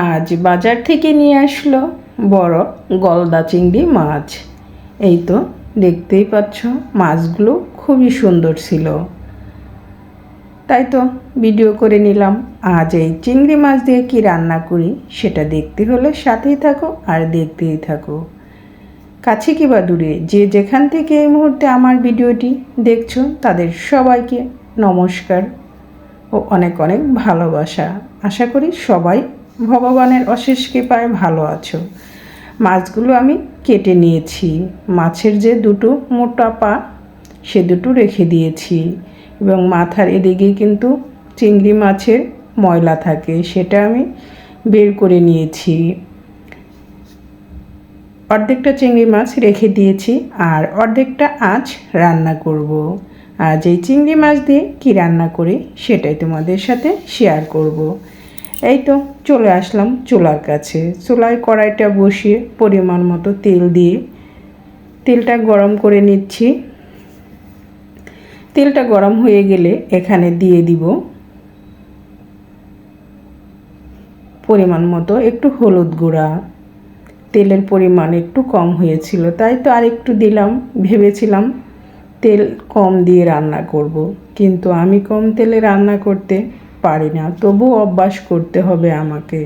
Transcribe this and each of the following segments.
আজ বাজার থেকে নিয়ে আসলো বড় গলদা চিংড়ি মাছ। এই তো দেখতেই পাচ্ছ, মাছগুলো খুবই সুন্দর ছিল। তাই তো ভিডিও করে নিলাম। আজ এই চিংড়ি মাছ দিয়ে কি রান্না করি সেটা দেখতে হলে সাথেই থাকো আর দেখতেই থাকো। কাছে কি বা দূরে যে যেখান থেকে এই মুহূর্তে আমার ভিডিওটি দেখছ তাদের সবাইকে নমস্কার ও অনেক অনেক ভালোবাসা। আশা করি সবাই ভগবানের অশেষ কৃপায় ভালো আছো মাছগুলো আমি কেটে নিয়েছি মাছের যে দুটো মোটা পা, সে দুটো রেখে দিয়েছি এবং মাথার এদিকে কিন্তু চিংড়ি মাছের ময়লা থাকে, সেটা আমি বের করে নিয়েছি অর্ধেকটা চিংড়ি মাছ রেখে দিয়েছি আর অর্ধেকটা আজ রান্না করব। আজ এই চিংড়ি মাছ দিয়ে কি রান্না করি, সেটাই তোমাদের সাথে শেয়ার করব। এই তো চলে আসলাম চুলার কাছে। চুলায় কড়াইটা বসিয়ে পরিমাণ মতো তেল দিয়ে তেলটা গরম করে নিচ্ছি। তেলটা গরম হয়ে গেলে এখানে দিয়ে দিব পরিমাণ মতো একটু হলুদ গুঁড়া। তেলের পরিমাণ একটু কম হয়েছিল, তাই তো আর একটু দিলাম। ভেবেছিলাম তেল কম দিয়ে রান্না করব। কিন্তু আমি কম তেলে রান্না করতে পারি না, তবু অভ্যাস করতে হবে আমাকে।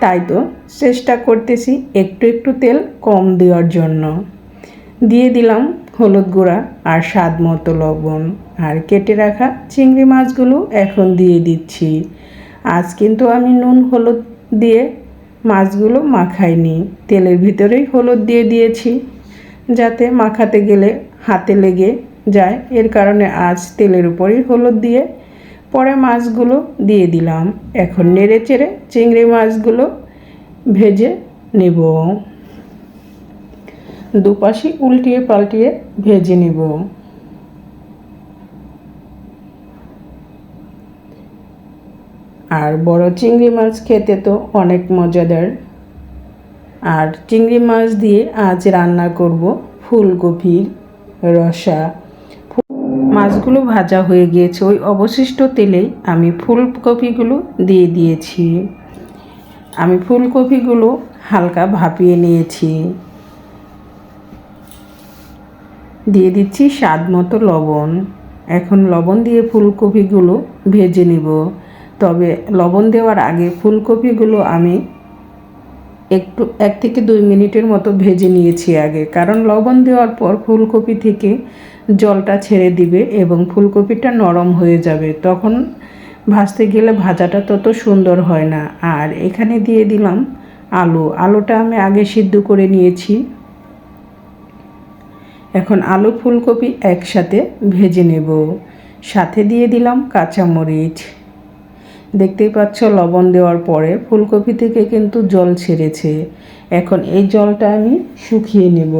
তাই তো চেষ্টা করতেছি একটু একটু তেল কম দেওয়ার জন্য। দিয়ে দিলাম হলুদ গুঁড়া আর স্বাদ মতো লবণ। আর কেটে রাখা চিংড়ি মাছগুলো এখন দিয়ে দিচ্ছি। আজ কিন্তু আমি নুন হলুদ দিয়ে মাছগুলো মাখাইনি, তেলের ভিতরেই হলুদ দিয়ে দিয়েছি। যাতে মাখাতে গেলে হাতে লেগে যায়। এর কারণে আজ তেলের উপরেই হলুদ দিয়ে পরে মাছগুলো দিয়ে দিলাম। এখন নেড়ে চেড়ে চিংড়ি মাছগুলো ভেজে নেব। দুপাশে উল্টিয়ে পাল্টিয়ে ভেজে নেব। আর বড় চিংড়ি মাছ খেতে তো অনেক মজাদার। আর চিংড়ি মাছ দিয়ে আজ রান্না করব ফুলকপির রসা। মাছগুলো ভাজা হয়ে গিয়েছে। ওই অবশিষ্ট তেলেই আমি ফুলকপিগুলো দিয়ে দিয়েছি। আমি ফুলকপিগুলো হালকা ভাপিয়ে নিয়েছি। দিয়ে দিচ্ছি স্বাদ মতো লবণ। এখন লবণ দিয়ে ফুলকপিগুলো ভেজে নিব। তবে লবণ দেওয়ার আগে ফুলকপিগুলো আমি একটু এক থেকে দুই মিনিটের মতো ভেজে নিয়েছি আগে। কারণ লবণ দেওয়ার পর ফুলকপি থেকে জলটা ছেড়ে দিবে এবং ফুলকপিটা নরম হয়ে যাবে। তখন ভাজতে গেলে ভাজাটা তত সুন্দর হয় না। আর এখানে দিয়ে দিলাম আলু। আলুটা আমি আগে সিদ্ধ করে নিয়েছি। এখন আলু, ফুলকপি একসাথে ভেজে নেব। সাথে দিয়ে দিলাম কাঁচামরিচ। দেখতেই পাচ্ছ লবণ দেওয়ার পরে ফুলকপি থেকে কিন্তু জল ছেড়েছে। এখন এই জলটা আমি শুকিয়ে নেব।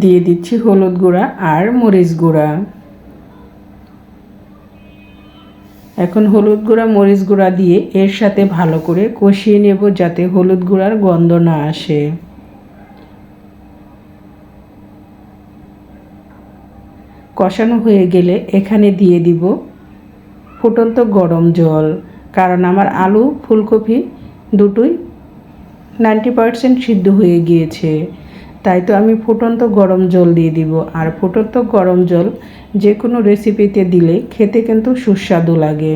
দিয়ে দিচ্ছি হলুদ গুঁড়া আর মরিচ গুঁড়া। এখন হলুদ গুঁড়া, মরিচ গুঁড়া দিয়ে এর সাথে ভালো করে কষিয়ে নেব যাতে হলুদ গুঁড়ার গন্ধ না আসে। কষানো হয়ে গেলে এখানে দিয়ে দিব ফুটন্ত গরম জল, কারণ আমার আলু, ফুলকপি দুটোই নাইনটি পারসেন্ট সিদ্ধ হয়ে গিয়েছে। তাই তো আমি ফুটন্ত গরম জল দিয়ে দিব। আর ফুটন্ত গরম জল যে কোনো রেসিপিতে দিলে খেতে কিন্তু সুস্বাদু লাগে।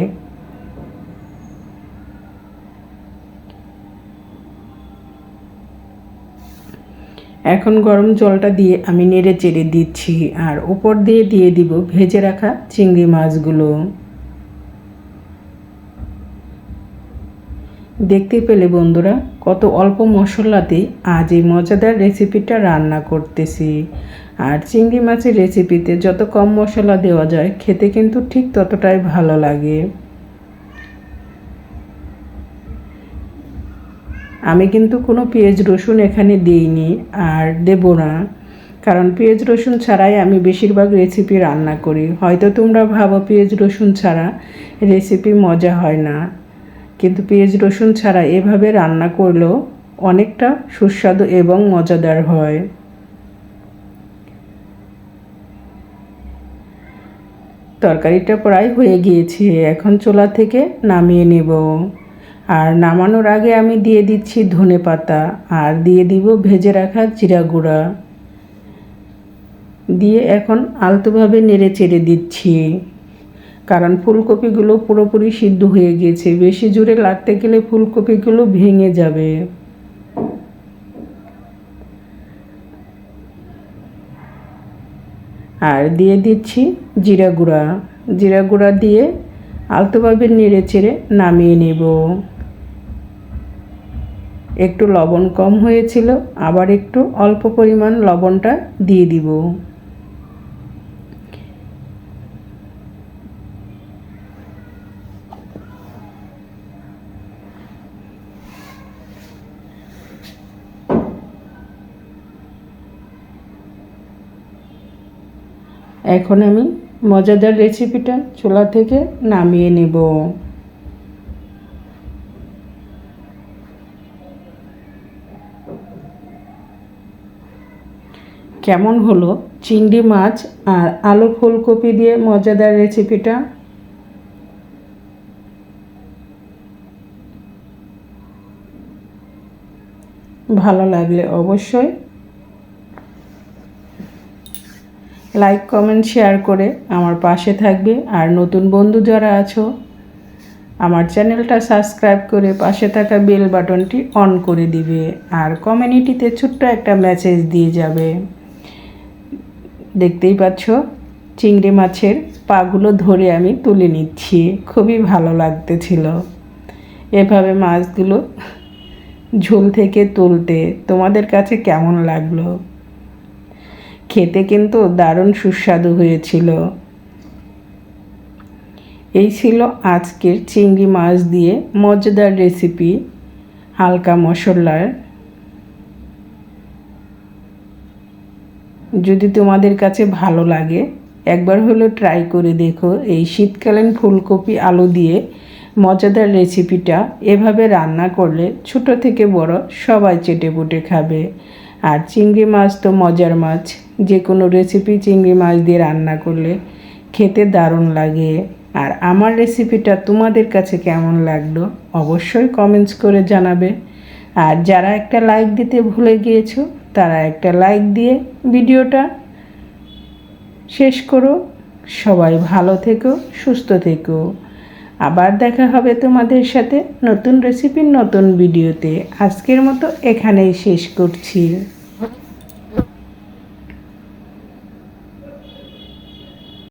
এখন গরম জলটা দিয়ে আমি নেড়ে চেড়ে দিচ্ছি। আর উপর দিয়ে দিয়ে দিব ভেজে রাখা চিংড়ি মাছগুলো। দেখতে পেলে বন্ধুরা, কত অল্প মশলাতেই আজ এই মজাদার রেসিপিটা রান্না করতেছি। আর চিংড়ি মাছের রেসিপিতে যত কম মশলা দেওয়া যায়, খেতে কিন্তু ঠিক ততটাই ভালো লাগে। আমি কিন্তু কোনো পেঁয়াজ, রসুন এখানে দিইনি আর দেব না। কারণ পেঁয়াজ, রসুন ছাড়াই আমি বেশিরভাগ রেসিপি রান্না করি। হয়তো তোমরা ভাবো পেঁয়াজ, রসুন ছাড়া রেসিপি মজা হয় না। কিন্তু পেঁয়াজ রসুন ছাড়া এভাবে রান্না করলেও অনেকটা সুস্বাদু এবং মজাদার হয়। তরকারিটা প্রায় হয়ে গিয়েছে, এখন চোলা থেকে নামিয়ে নেব। আর নামানোর আগে আমি দিয়ে দিচ্ছি ধনে পাতা আর দিয়ে দিব ভেজে রাখা জিরা গুঁড়া। দিয়ে এখন আলতোভাবে নেড়ে চেড়ে দিচ্ছি। কারণ ফুলকপিগুলো পুরোপুরি সিদ্ধ হয়ে গিয়েছে। বেশি জোরে লাগতে গেলে ফুলকপিগুলো ভেঙে যাবে। আর দিয়ে দিচ্ছি জিরা গুঁড়া। জিরা গুঁড়া দিয়ে আলতোভাবে নেড়ে চেড়ে নামিয়ে নেব। একটু লবণ কম হয়েছিল, আবার একটু অল্প পরিমাণ লবণটা দিয়ে দিব। এখন আমি মজাদার রেসিপিটা চুলা থেকে নামিয়ে নেব। কেমন হলো চিংড়ি মাছ আর আলু ফুলকপি দিয়ে মজাদার রেসিপিটা? ভালো লাগলে অবশ্যই লাইক কমেন্ট শেয়ার করে আমার পাশে থাকবে। আর নতুন বন্ধু যারা আছো, আমার চ্যানেলটা সাবস্ক্রাইব করে পাশে থাকা বেল বাটনটি অন করে দিবে। আর কমিউনিটিতে ছোট্ট একটা মেসেজ দিয়ে যাবে। দেখতেই পাচ্ছ, চিংড়ি মাছের পাগুলো ধরে আমি তুলে নিচ্ছি। খুবই ভালো লাগতেছিল। এভাবে মাছগুলো ঝোল থেকে তুলতে তোমাদের কাছে কেমন লাগল? খেতে কিন্তু দারুণ সুস্বাদু হয়েছিল। এই ছিল আজকের চিংড়ি মাছ দিয়ে মজাদার রেসিপি, হালকা মশলার। যদি তোমাদের কাছে ভালো লাগে, একবার হলো ট্রাই করে দেখো এই শীতকালীন ফুলকপি আলু দিয়ে মজাদার রেসিপিটা। এভাবে রান্না করলে ছোট থেকে বড় সবাই চেটে পুটে খাবে। আর চিংড়ি মাছ তো মজার মাছ। যে কোনো রেসিপি চিংড়ি মাছ দিয়ে রান্না করলে খেতে দারুণ লাগে। আর আমার রেসিপিটা তোমাদের কাছে কেমন লাগল অবশ্যই কমেন্টস করে জানাবে। আর যারা একটা লাইক দিতে ভুলে গিয়েছো, তারা একটা লাইক দিয়ে ভিডিওটা শেষ করো। সবাই ভালো থেকো, সুস্থ থেকো। আবার দেখা হবে তোমাদের সাথে নতুন রেসিপির নতুন ভিডিওতে। আজকের মতো এখানেই শেষ করছি।